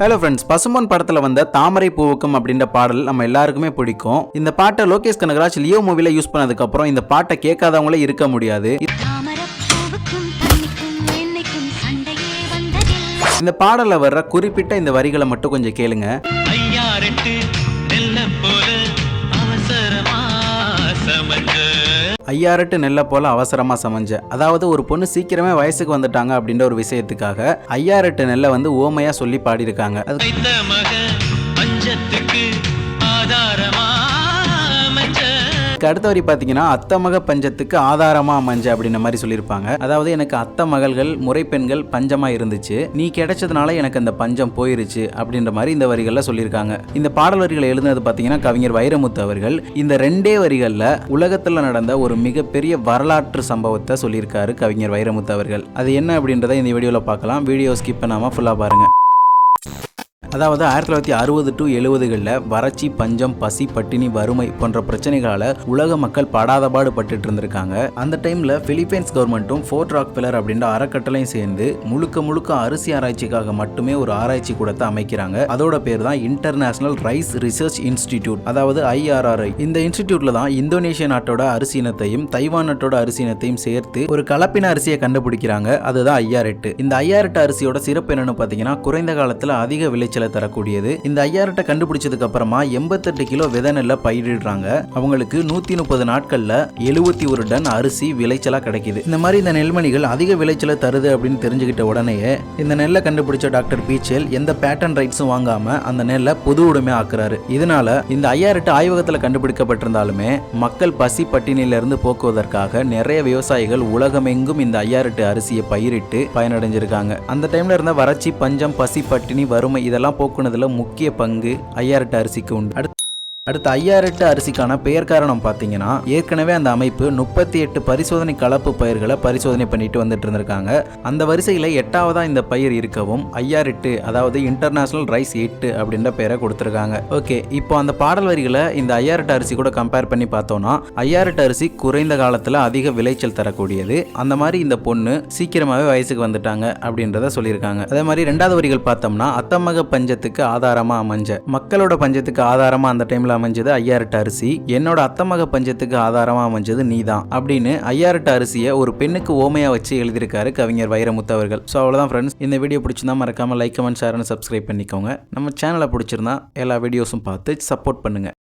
Hello friends பசும்பொன் படத்தில் வந்த தாமரை பூவுக்கும் அப்படின்ற பாடல் நம்ம எல்லாருக்குமே பிடிக்கும். இந்த பாட்டை லோகேஷ் கனகராஜ் லியோ மூவில யூஸ் பண்ணதுக்கு அப்புறம் இந்த பாட்டை கேட்காதவங்களே இருக்க முடியாது. இந்த பாடல வர்ற குறிப்பிட்ட இந்த வரிகளை மட்டும் கொஞ்சம் கேளுங்க. போல அவசரமா சமஞ்ச ஐயாரெட்டு நெல்லை போல அவசரமா சமைஞ்சேன் அதாவது ஒரு பொண்ணு சீக்கிரமே வயசுக்கு வந்துட்டாங்க அப்படின்ற ஒரு விஷயத்துக்காக ஐயாரெட்டு நெல்லை வந்து ஓமையா சொல்லி பாடியிருக்காங்க. அது அதுக்கு அடுத்த வரி பார்த்தீங்கன்னா அத்த மக பஞ்சத்துக்கு ஆதாரமாக அமைஞ்ச அப்படின்ற மாதிரி சொல்லியிருப்பாங்க. அதாவது எனக்கு அத்தை மகள்கள் முறை பெண்கள் பஞ்சமாக இருந்துச்சு. நீ கிடைச்சதுனால எனக்கு அந்த பஞ்சம் போயிருச்சு அப்படின்ற மாதிரி இந்த வரிகளில் சொல்லியிருக்காங்க. இந்த பாடல் வரிகளை எழுதுனது பார்த்தீங்கன்னா கவிஞர் வைரமுத்து அவர்கள். இந்த ரெண்டே வரிகளில் உலகத்தில் நடந்த ஒரு மிகப்பெரிய வரலாற்று சம்பவத்தை சொல்லியிருக்காரு கவிஞர் வைரமுத்து அவர்கள். அது என்ன அப்படின்றத இந்த வீடியோவில் பார்க்கலாம். வீடியோ ஸ்கிப் பண்ணாமல் ஃபுல்லாக பாருங்க. அதாவது ஆயிரத்தி தொள்ளாயிரத்தி அறுபது டு எழுபதுகளில் வறட்சி பஞ்சம் பசி பட்டினி வறுமை போன்ற பிரச்சனைகளால் உலக மக்கள் படாதபாடு பட்டுட்டு இருந்திருக்காங்க. அந்த டைமில் பிலிப்பைன்ஸ் கவர்மெண்ட்டும் ஃபோர்ட் ராக் பில்லர் அப்படின்ற அறக்கட்டளையும் சேர்ந்து முழுக்க முழுக்க அரிசி ஆராய்ச்சிக்காக மட்டுமே ஒரு ஆராய்ச்சி கூடத்தை அமைக்கிறாங்க. அதோட பேர் தான் இன்டர்நேஷனல் ரைஸ் ரிசர்ச் இன்ஸ்டிடியூட் அதாவது ஐஆர்ஆர்ஐ இந்த இன்ஸ்டிடியூட்ல தான் இந்தோனேஷிய நாட்டோட அரிசி இனத்தையும் தைவான் நாட்டோட அரிசி இனத்தையும் சேர்த்து ஒரு கலப்பின அரிசியை கண்டுபிடிக்கிறாங்க. அதுதான் ஐயாரெட்டு இந்த ஐஆர் எட்டு அரிசியோட சிறப்பு என்னன்னு பார்த்தீங்கன்னா குறைந்த காலத்தில் அதிக விளைச்சல் தரக்கூடியது. இந்த ஐயாரெட்டை கண்டுபிடிச்சதுக்கு அப்புறமா எண்பத்தெட்டு கிலோ விதை நெல்லை பயிரிடுறாங்க. அவங்களுக்கு நூத்தி முப்பது நாட்கள்ல எழுபத்தி ஒரு டன் அரிசி விளைச்சலா கிடைக்குது. இந்த மாதிரி இந்த நெல்மணிகள் அதிக விளைச்சலை தருது அப்படின்னு தெரிஞ்சுக்கிட்ட உடனேயே இந்த நெல்லை கண்டுபிடிச்ச டாக்டர் பீச்சல் எந்த பேட்டன் ரைட்ஸும் வாங்காம அந்த நெல்லை பொது உடைமை ஆக்குறாரு. இதனால இந்த ஐயாரெட்டு ஆய்வகத்தில் கண்டுபிடிக்கப்பட்டிருந்தாலுமே மக்கள் பசி பட்டினியிலிருந்து போக்குவதற்காக நிறைய விவசாயிகள் உலகமெங்கும் இந்த ஐயாரெட்டு அரிசியை பயிரிட்டு பயனடைஞ்சிருக்காங்க. அந்த டைம்ல இருந்த வறட்சி பஞ்சம் பசி பட்டினி வறுமை இதெல்லாம் போக்குனதுல முக்கிய பங்கு ஐயாரெட்டு அரிசிக்கு உண்டு. அடுத்து அடுத்து ஐயாரெட்டு அரிசிக்கான பெயர் காரணம் பார்த்தீங்கன்னா ஏற்கனவே அந்த அமைப்பு முப்பத்தி எட்டு பரிசோதனை கலப்பு பயிர்களை பரிசோதனை பண்ணிட்டு வந்துட்டு இருந்திருக்காங்க. அந்த வரிசையில் எட்டாவதா இந்த பயிர் இருக்கவும் ஐயாரெட்டு அதாவது இன்டர்நேஷனல் ரைஸ் எட்டு அப்படின்ற பெயரை கொடுத்துருக்காங்க. ஓகே இப்போ அந்த பாடல் வரிகளை இந்த ஐயாரெட்டு அரிசி கூட கம்பேர் பண்ணி பார்த்தோம்னா ஐயாரெட்டு அரிசி குறைந்த காலத்தில் அதிக விளைச்சல் தரக்கூடியது. அந்த மாதிரி இந்த பொண்ணு சீக்கிரமாகவே வயசுக்கு வந்துட்டாங்க அப்படின்றத சொல்லியிருக்காங்க. அதே மாதிரி ரெண்டாவது வரிகள் பார்த்தோம்னா அத்தமக பஞ்சத்துக்கு ஆதாரமாக அமைஞ்ச மக்களோட பஞ்சத்துக்கு ஆதாரமாக அந்த டைமில் அமைஞ்சது ஐயாரெட்டு அரிசி. என்னோட அத்தமக பஞ்சத்துக்கு ஆதாரமாக அமைஞ்சது நீதான் அப்படின்னு ஐயாரெட்டு அரிசியை ஒரு பெண்ணுக்கு ஓமையா வச்சு எழுதியிருக்காரு கவிஞர் வைரமுத்து அவர்கள். ஸோ அவ்வளோதான் ஃப்ரெண்ட்ஸ் இந்த வீடியோ பிடிச்சிருந்தா மறக்காமல் லைக் கமெண்ட் ஷேர்னு சப்ஸ்கிரைப் பண்ணிக்கோங்க. நம்ம சேனலை பிடிச்சிருந்தா எல்லா வீடியோஸும் பார்த்து சப்போர்ட் பண்ணுங்கள்